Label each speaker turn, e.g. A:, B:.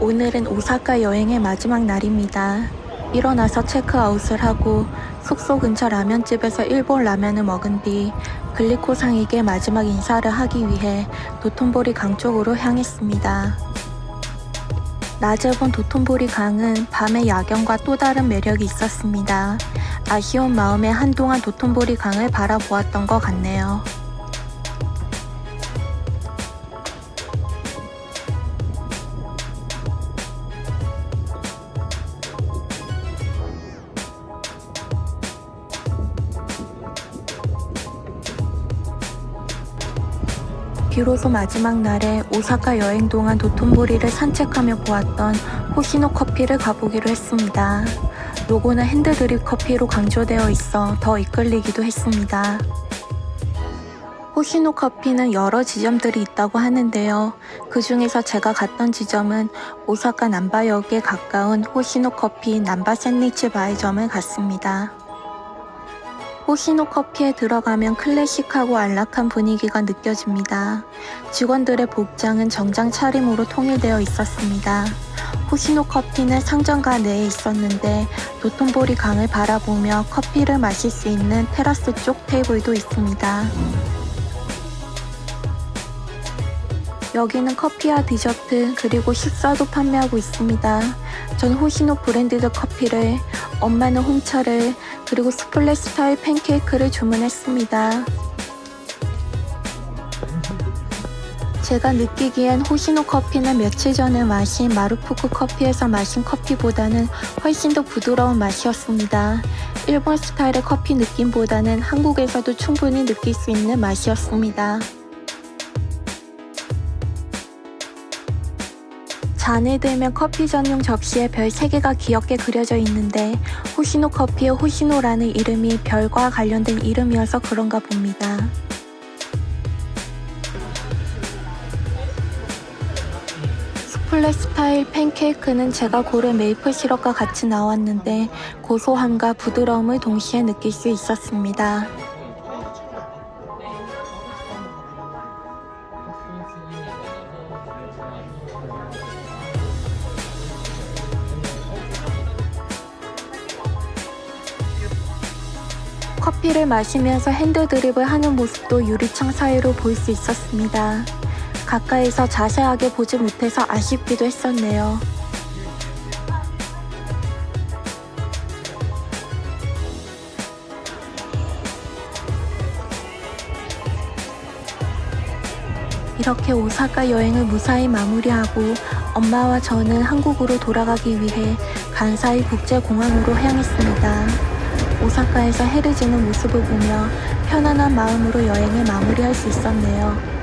A: 오늘은 오사카 여행의 마지막 날입니다. 일어나서 체크아웃을 하고 숙소 근처 라면집에서 일본 라면을 먹은 뒤 글리코상에게 마지막 인사를 하기 위해 도톤보리 강 쪽으로 향했습니다. 낮에 본 도톤보리 강은 밤의 야경과 또 다른 매력이 있었습니다. 아쉬운 마음에 한동안 도톤보리 강을 바라보았던 것 같네요. 비로소 마지막 날에 오사카 여행 동안 도톤보리를 산책하며 보았던 호시노 커피를 가보기로 했습니다. 로고는 핸드드립 커피로 강조되어 있어 더 이끌리기도 했습니다. 호시노 커피는 여러 지점들이 있다고 하는데요. 그 중에서 제가 갔던 지점은 오사카 남바역에 가까운 호시노 커피 남바 샌리치 바이점을 갔습니다. 호시노 커피에 들어가면 클래식하고 안락한 분위기가 느껴집니다. 직원들의 복장은 정장 차림으로 통일되어 있었습니다. 호시노 커피는 상점가 내에 있었는데 도톤보리 강을 바라보며 커피를 마실 수 있는 테라스 쪽 테이블도 있습니다. 여기는 커피와 디저트 그리고 식사도 판매하고 있습니다. 전 호시노 브랜디드 커피를 엄마는 홍차를 그리고 스플레 스타일 팬케이크를 주문했습니다. 제가 느끼기엔 호시노 커피는 며칠 전에 마신 마루푸쿠 커피에서 마신 커피보다는 훨씬 더 부드러운 맛이었습니다. 일본 스타일의 커피 느낌보다는 한국에서도 충분히 느낄 수 있는 맛이었습니다. 잔을 들면 커피 전용 접시에 별 3개가 귀엽게 그려져 있는데 호시노 커피의 호시노라는 이름이 별과 관련된 이름이어서 그런가 봅니다. 수플레 스타일 팬케이크는 제가 고른 메이플 시럽과 같이 나왔는데 고소함과 부드러움을 동시에 느낄 수 있었습니다. 커피를 마시면서 핸드 드립을 하는 모습도 유리창 사이로 볼 수 있었습니다. 가까이서 자세하게 보지 못해서 아쉽기도 했었네요. 이렇게 오사카 여행을 무사히 마무리하고 엄마와 저는 한국으로 돌아가기 위해 간사이 국제공항으로 향했습니다. 오사카에서 해를 지는 모습을 보며 편안한 마음으로 여행을 마무리할 수 있었네요.